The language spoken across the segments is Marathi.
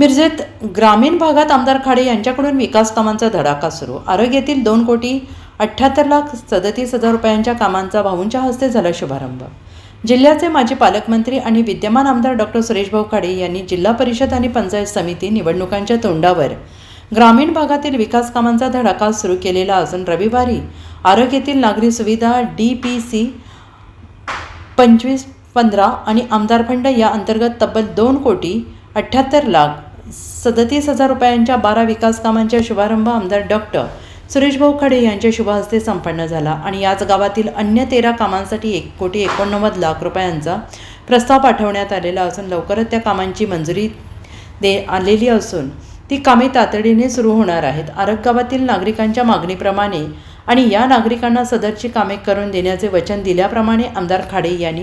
मिरजेत ग्रामीण भागात आमदार खाडे यांच्याकडून विकास कामांचा धडाका सुरू. आरोग्यातील दोन कोटी अठ्ठ्याहत्तर लाख सदतीस हजार रुपयांच्या कामांचा भाऊंच्या हस्ते झाला शुभारंभ. जिल्ह्याचे माजी पालकमंत्री आणि विद्यमान आमदार डॉक्टर सुरेशभाऊ खाडे यांनी जिल्हा परिषद आणि पंचायत समिती निवडणुकांच्या तोंडावर ग्रामीण भागातील विकास कामांचा धडाका सुरू केलेला असून रविवारी आरोग्यातील नागरी सुविधा डी पी सी पंचवीस पंधरा आणि आमदार फंड या अंतर्गत तब्बल दोन कोटी अठ्ठ्याहत्तर लाख सदतीस हजार रुपयांच्या बारा विकास कामांचा शुभारंभ आमदार डॉक्टर सुरेशभाऊ खडे यांच्या शुभहस्ते संपन्न झाला आणि याच गावातील अन्य तेरा कामांसाठी एक कोटी एकोणनव्वद लाख रुपयांचा प्रस्ताव पाठवण्यात आलेला असून लवकरच त्या कामांची मंजुरी दे आलेली असून ती कामे तातडीने सुरू होणार आहेत. आरग गावातील नागरिकांच्या मागणीप्रमाणे आणि या नागरिकांना सदरची कामे करून देण्याचे वचन दिल्याप्रमाणे आमदार खाडे यांनी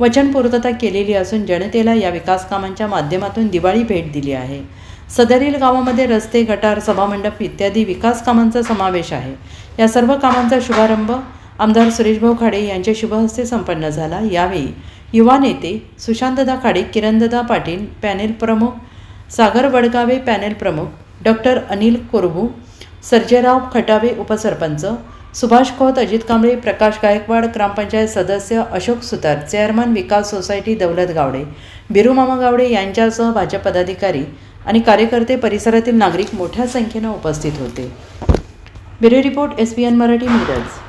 वचनपूर्तता केलेली असून जनतेला या विकास कामांच्या माध्यमातून दिवाळी भेट दिली आहे. सदरील गावामध्ये रस्ते गटार सभामंडप इत्यादी विकास कामांचा समावेश आहे. या सर्व कामांचा शुभारंभ आमदार सुरेशभाऊ खाडे यांच्या शुभहस्ते संपन्न झाला. यावेळी युवा नेते सुशांतदा खाडे किरणददा पाटील पॅनेल प्रमुख सागर वडगावे पॅनेल प्रमुख डॉक्टर अनिल कोरबू सर्जेराव खटावे उपसरपंच सुभाष खोत अजित कांबळे प्रकाश गायकवाड ग्रामपंचायत सदस्य अशोक सुतार चेअरमन विकास सोसायटी दौलत गावडे बिरुमामा गावडे यांच्यासह भाजप पदाधिकारी आणि कार्यकर्ते परिसरातील नागरिक मोठ्या संख्येनं उपस्थित होते. Bureau report S P N Marathi Miraj